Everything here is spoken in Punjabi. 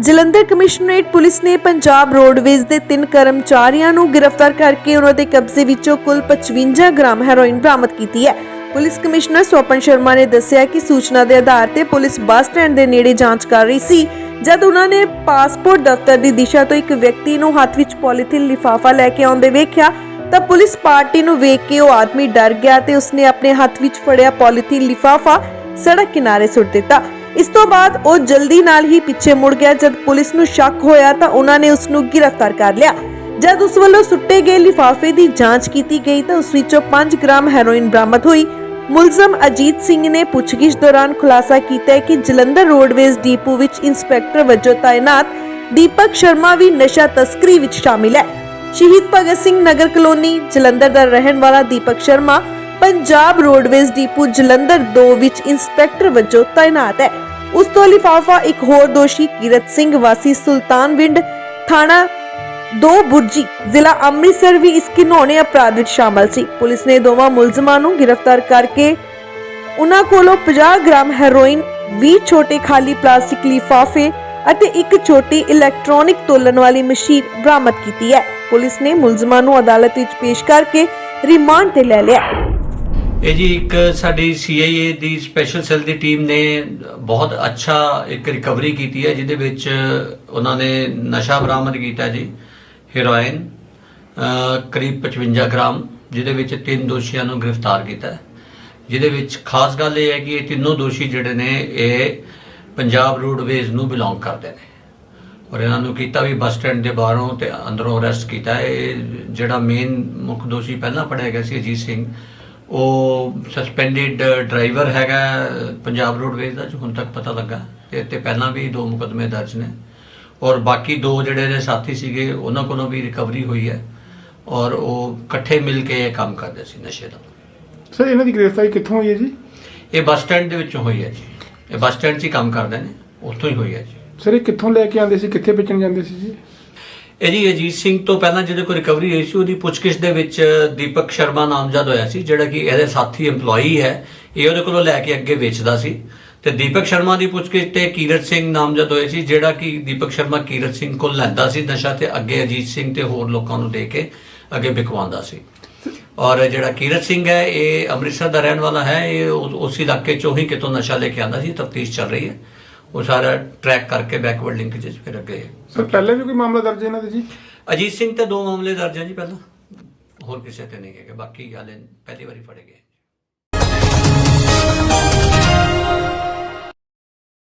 ਜਲੰਧਰ ਕਮਿਸ਼ਨਰੇਟ ਪੁਲਿਸ ਨੇ ਪੰਜਾਬ ਰੋਡਵੇਜ਼ ਦੇ ਤਿੰਨ ਕਰਮਚਾਰੀਆਂ ਨੂੰ ਗ੍ਰਿਫਤਾਰ ਕਰਕੇ ਉਹਨਾਂ ਦੇ ਕਬਜ਼ੇ ਵਿੱਚੋਂ ਕੁੱਲ 55 ਗ੍ਰਾਮ ਹੈਰੋਇਨ ਬਰਾਮਦ ਕੀਤੀ ਹੈ। ਪੁਲਿਸ ਕਮਿਸ਼ਨਰ ਸਵਪਨ ਸ਼ਰਮਾ ਨੇ ਦੱਸਿਆ ਕਿ ਸੂਚਨਾ ਦੇ ਆਧਾਰ ਤੇ ਪੁਲਿਸ ਬੱਸ ਸਟੈਂਡ ਦੇ ਨੇੜੇ ਜਾਂਚ ਕਰ ਰਹੀ ਸੀ, ਜਦ ਉਹਨਾਂ ਨੇ ਪਾਸਪੋਰਟ ਦਫ਼ਤਰ ਦੀ ਦਿਸ਼ਾ ਤੋਂ ਇੱਕ ਵਿਅਕਤੀ ਨੂੰ ਹੱਥ ਵਿੱਚ ਪੋਲੀਥੀਨ ਲਿਫਾਫਾ ਲੈ ਕੇ ਆਉਂਦੇ ਵੇਖਿਆ, ਤਾਂ ਪੁਲਿਸ ਪਾਰਟੀ ਨੂੰ ਵੇਖ ਕੇ ਉਹ ਆਦਮੀ ਡਰ ਗਿਆ ਤੇ ਉਸਨੇ ਆਪਣੇ ਹੱਥ ਵਿੱਚ ਫੜਿਆ ਪੋਲੀਥੀਨ ਲਿਫਾਫਾ ਸੜਕ ਕਿਨਾਰੇ ਸੁੱਟ ਦਿੱਤਾ। ਇਸ ਤੋਂ ਬਾਅਦ ਉਹ ਜਲਦੀ ਨਾਲ ਹੀ ਪਿੱਛੇ ਮੁੜ ਗਿਆ। ਜਦ ਪੁਲਿਸ ਨੂੰ ਸ਼ੱਕ ਹੋਇਆ ਤਾਂ ਉਹਨਾਂ ਨੇ ਉਸ ਨੂੰ ਗ੍ਰਿਫਤਾਰ ਕਰ ਲਿਆ। ਜਦ ਉਸ ਵੱਲੋਂ ਸੁੱਟੇ ਗਏ ਲਿਫਾਫੇ ਦੀ ਜਾਂਚ ਕੀਤੀ ਗਈ ਤਾਂ ਉਸ ਵਿੱਚੋਂ 5 ਗ੍ਰਾਮ ਹੈਰੋਇਨ ਬਰਾਮਦ ਹੋਈ। ਮੁਲਜ਼ਮ ਅਜੀਤ ਸਿੰਘ ਨੇ ਪੁੱਛਗਿੱਛ ਦੌਰਾਨ ਖੁਲਾਸਾ ਕੀਤਾ ਕਿ ਜਲੰਧਰ ਰੋਡਵੇਜ਼ ਡੀਪੂ ਵਿੱਚ ਇੰਸਪੈਕਟਰ ਵਜੋਂ ਤਾਇਨਾਤ ਦੀਪਕ ਸ਼ਰਮਾ ਵੀ ਨਸ਼ਾ ਤਸਕਰੀ ਵਿੱਚ ਸ਼ਾਮਿਲ ਹੈ। ਸ਼ਹੀਦ ਭਗਤ ਸਿੰਘ ਨਗਰ ਕਲੋਨੀ, ਜਲੰਧਰ ਦਾ ਰਹਿਣ ਵਾਲਾ ਦੀਪਕ ਸ਼ਰਮਾ, ਪੰਜਾਬ ਰੋਡਵੇਜ਼ ਡੀਪੂ ਜਲੰਧਰ 2 ਵਿੱਚ ਇੰਸਪੈਕਟਰ ਵਜੋਂ ਤਾਇਨਾਤ ਹੈ। ਉਸ ਤੋਂ ਲਿਫਾਫਾ ਇੱਕ ਹੋਰ ਦੋਸ਼ੀ ਕੀਰਤ ਸਿੰਘ ਵਾਸੀ ਸੁਲਤਾਨਵਿੰਡ ਥਾਣਾ ਦੋ ਬੁਰਜੀ, ਜ਼ਿਲ੍ਹਾ ਅੰਮ੍ਰਿਤਸਰ ਵੀ ਇਸ ਘਿਨੌਣੇ ਅਪਰਾਧ ਵਿੱਚ ਸ਼ਾਮਲ ਸੀ। ਪੁਲਿਸ ਨੇ ਦੋਵਾਂ ਮੁਲਜ਼ਮਾਂ ਨੂੰ ਗ੍ਰਿਫਤਾਰ ਕਰਕੇ ਉਹਨਾਂ ਕੋਲੋਂ 50 ਗ੍ਰਾਮ ਹੈਰੋਇਨ 20 ਛੋਟੇ ਖਾਲੀ ਪਲਾਸਟਿਕ ਲਿਫਾਫੇ ਅਤੇ ਇੱਕ ਛੋਟੀ ਇਲੈਕਟ੍ਰੋਨਿਕ ਤੋਲਣ ਵਾਲੀ ਮਸ਼ੀਨ ਬਰਾਮਦ ਕੀਤੀ ਹੈ। ਪੁਲਿਸ ਨੇ ਮੁਲਜ਼ਮਾਂ ਨੂੰ ਅਦਾਲਤ ਵਿੱਚ ਪੇਸ਼ ਕਰਕੇ ਰਿਮਾਂਡ ਤੇ ਲੈ ਲਿਆ। ਇਹ ਜੀ ਇੱਕ ਸਾਡੀ CIA ਦੀ ਸਪੈਸ਼ਲ ਸੈੱਲ ਦੀ ਟੀਮ ਨੇ ਬਹੁਤ ਅੱਛਾ ਇੱਕ ਰਿਕਵਰੀ ਕੀਤੀ ਹੈ, ਜਿਹਦੇ ਵਿੱਚ ਉਹਨਾਂ ਨੇ ਨਸ਼ਾ ਬਰਾਮਦ ਕੀਤਾ ਜੀ ਹੈਰੋਇਨ ਕਰੀਬ 55 ਗ੍ਰਾਮ, ਜਿਹਦੇ ਵਿੱਚ ਤਿੰਨ ਦੋਸ਼ੀਆਂ ਨੂੰ ਗ੍ਰਿਫਤਾਰ ਕੀਤਾ ਜਿਹਦੇ ਵਿੱਚ ਖਾਸ ਗੱਲ ਇਹ ਹੈ ਕਿ ਇਹ ਤਿੰਨੋਂ ਦੋਸ਼ੀ ਜਿਹੜੇ ਨੇ, ਇਹ ਪੰਜਾਬ ਰੋਡਵੇਜ਼ ਨੂੰ ਬਿਲੋਂਗ ਕਰਦੇ ਨੇ। ਔਰ ਇਹਨਾਂ ਨੂੰ ਕੀਤਾ ਵੀ ਬੱਸ ਸਟੈਂਡ ਦੇ ਬਾਹਰੋਂ ਤੇ ਅੰਦਰੋਂ ਅਰੈਸਟ ਕੀਤਾ ਇਹ ਜਿਹੜਾ ਮੇਨ ਮੁੱਖ ਦੋਸ਼ੀ ਪਹਿਲਾਂ ਫੜਿਆ ਗਿਆ ਸੀ ਅਜੀਤ ਸਿੰਘ ਉਹ ਸਸਪੈਂਡਡ ਡਰਾਈਵਰ ਹੈਗਾ ਪੰਜਾਬ ਰੋਡਵੇਜ਼ ਦਾ ਜੋ ਹੁਣ ਤੱਕ ਪਤਾ ਲੱਗਾ। ਤੇ ਤੇ ਪਹਿਲਾਂ ਵੀ ਦੋ ਮੁਕਦਮੇ ਦਰਜ ਨੇ। ਔਰ ਬਾਕੀ ਦੋ ਜਿਹੜੇ ਨੇ ਸਾਥੀ ਸੀਗੇ ਉਹਨਾਂ ਕੋਲੋਂ ਵੀ ਰਿਕਵਰੀ ਹੋਈ ਹੈ। ਔਰ ਉਹ ਇਕੱਠੇ ਮਿਲ ਕੇ ਇਹ ਕੰਮ ਕਰਦੇ ਸੀ ਨਸ਼ੇ ਦਾ। ਸਰ ਇਹਨਾਂ ਦੀ ਗ੍ਰਿਫਤਾਰੀ ਕਿੱਥੋਂ ਹੋਈ ਹੈ ਜੀ? ਇਹ ਬੱਸ ਸਟੈਂਡ ਦੇ ਵਿੱਚੋਂ ਹੋਈ ਹੈ ਜੀ। ਇਹ ਬੱਸ ਸਟੈਂਡ 'ਚ ਹੀ ਕੰਮ ਕਰਦੇ ਨੇ। ਉੱਥੋਂ ਹੀ ਹੋਈ ਹੈ ਜੀ। ਸਰ ਇਹ ਕਿੱਥੋਂ ਲੈ ਕੇ ਆਉਂਦੇ ਸੀ? ਕਿੱਥੇ ਵੇਚਣ ਜਾਂਦੇ ਸੀ ਜੀ? ਇਹ ਜੀ ਅਜੀਤ ਸਿੰਘ ਤੋਂ ਪਹਿਲਾਂ ਜਿਹਦੇ ਕੋਲ ਰਿਕਵਰੀ ਹੋਈ ਸੀ, ਉਹਦੀ ਪੁੱਛਗਿੱਛ ਦੇ ਵਿੱਚ ਦੀਪਕ ਸ਼ਰਮਾ ਨਾਮਜ਼ਦ ਹੋਇਆ ਸੀ, ਜਿਹੜਾ ਕਿ ਇਹਦੇ ਸਾਥੀ EMPLOYEE ਹੈ, ਇਹ ਉਹਦੇ ਕੋਲੋਂ ਲੈ ਕੇ ਅੱਗੇ ਵੇਚਦਾ ਸੀ। ਤੇ ਦੀਪਕ ਸ਼ਰਮਾ ਦੀ ਪੁੱਛਗਿੱਛ ਤੇ ਕੀਰਤ ਸਿੰਘ ਨਾਮਜ਼ਦ ਹੋਏ ਸੀ, ਜਿਹੜਾ ਕਿ ਦੀਪਕ ਸ਼ਰਮਾ ਕੀਰਤ ਸਿੰਘ ਕੋਲ ਲੈਂਦਾ ਸੀ ਨਸ਼ਾ ਤੇ ਅੱਗੇ ਅਜੀਤ ਸਿੰਘ ਤੇ ਹੋਰ ਲੋਕਾਂ ਨੂੰ ਦੇ ਕੇ ਅੱਗੇ ਵਿਕਵਾਉਂਦਾ ਸੀ। ਔਰ ਜਿਹੜਾ ਕੀਰਤ ਸਿੰਘ ਹੈ, ਇਹ ਅੰਮ੍ਰਿਤਸਰ ਦਾ ਰਹਿਣ ਵਾਲਾ ਹੈ, ਇਹ ਉਸ ਉਸ ਇਲਾਕੇ ਚੋਂ ਹੀ ਕਿਤੋਂ ਨਸ਼ਾ ਲੈ ਕੇ ਆਂਦਾ ਸੀ, ਤਫਤੀਸ਼ ਚੱਲ ਰਹੀ ਹੈ। ਉਹ ਸਾਰਾ ਟਰੈਕ ਕਰਕੇ ਬੈਕਵਰਡ ਲਿੰਕੇजेस ਫਿਰ ਅੱਗੇ। ਸਰ ਪਹਿਲੇ ਵੀ ਕੋਈ ਮਾਮਲਾ ਦਰਜ ਹੈ ਇਹਨਾਂ ਦੇ ਜੀ? ਅਜੀਤ ਸਿੰਘ ਤੇ ਦੋ ਮਾਮਲੇ ਦਰਜ ਹੈ ਜੀ ਪਹਿਲਾਂ। ਹੋਰ ਕਿਸੇ ਤੇ ਨਹੀਂ ਹੈਗੇ ਬਾਕੀ ਹਾਲੇ ਪਹਿਲੀ ਵਾਰੀ ਫੜੇ ਗਏ।